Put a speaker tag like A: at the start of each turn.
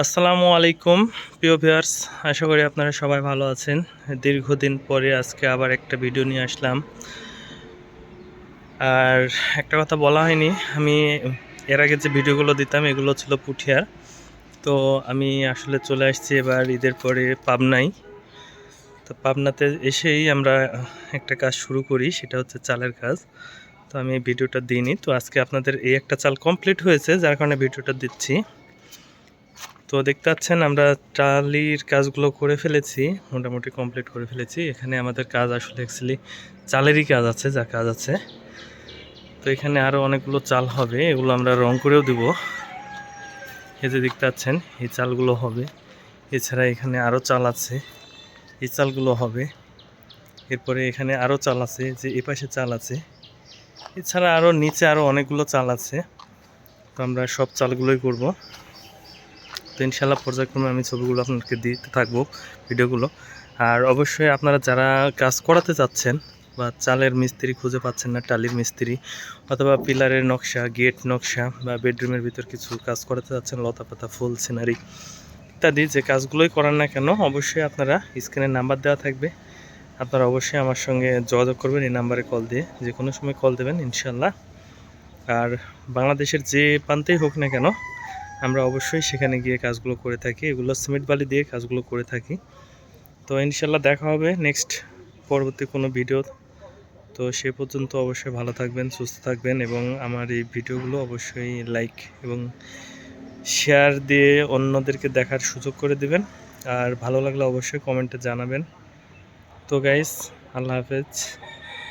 A: আসসালামু আলাইকুম, প্রিয় ভিউয়ার্স। আশা করি আপনারা সবাই ভালো আছেন। দীর্ঘদিন পরে আজকে আবার একটা ভিডিও নিয়ে আসলাম। আর একটা কথা বলা হয়নি, আমি এর আগে যে ভিডিওগুলো দিতাম, এগুলো ছিল পুঠিয়ার। তো আমি আসলে চলে আসছি এবার ঈদের পরে পাবনায়। তো পাবনাতে এসেই আমরা একটা কাজ শুরু করি, সেটা হচ্ছে চালের কাজ। তো আমি ভিডিওটা দিইনি। তো আজকে আপনাদের এই একটা চাল কমপ্লিট হয়েছে, যার কারণে ভিডিওটা দিচ্ছি। তো দেখতে পাচ্ছেন, আমরা টালির কাজগুলো করে ফেলেছি, মোটামুটি কমপ্লিট করে ফেলেছি। এখানে আমাদের কাজ আসলে অ্যাকচুয়ালি চালেরই কাজ আছে, যা কাজ আছে। তো এখানে আরও অনেকগুলো চাল হবে, এগুলো আমরা রং করেও দেব। এই যে দেখতে পাচ্ছেন, এই চালগুলো হবে। এছাড়া এখানে আরও চাল আছে, এই চালগুলো হবে। এরপরে এখানে আরও চাল আছে, যে এ পাশে চাল আছে। এছাড়া আরও নিচে আরও অনেকগুলো চাল আছে। তো আমরা সব চালগুলোই করব। তো ইনশাল্লাহ পর্যায়ক্রমে আমি ছবিগুলো আপনাদেরকে দিতে থাকব, ভিডিওগুলো। আর অবশ্যই আপনারা যারা কাজ করাতে চাচ্ছেন বা চালের মিস্ত্রি খুঁজে পাচ্ছেন না, টালির মিস্ত্রি অথবা পিলারের নকশা, গেট নকশা বা বেডরুমের ভিতর কিছু কাজ করাতে চাচ্ছেন লতা পাতা ফুল, সিনারি ইত্যাদি যে কাজগুলোই করান না কেন, অবশ্যই আপনারা স্ক্রিনে নাম্বার দেওয়া থাকবে। আপনারা অবশ্যই আমার সঙ্গে যোগাযোগ করবেন, এই নাম্বারে কল দিয়ে যে কোনো সময় কল দেবেন ইনশাল্লাহ আর বাংলাদেশের যে প্রান্তেই হোক না কেন আমরা অবশ্যই সেখানে গিয়ে কাজগুলো করে থাকি। এগুলো সিমেন্ট বালি দিয়ে কাজগুলো করে থাকি। তো ইনশাল্লাহ দেখা হবে নেক্সট পরবর্তী কোনো ভিডিও। তো সে পর্যন্ত অবশ্যই ভালো থাকবেন, সুস্থ থাকবেন এবং আমার এই ভিডিওগুলো অবশ্যই লাইক এবং শেয়ার দিয়ে অন্যদেরকে দেখার সুযোগ করে দিবেন। আর ভালো লাগলে অবশ্যই কমেন্টে জানাবেন। তো গাইস, আল্লাহ হাফেজ।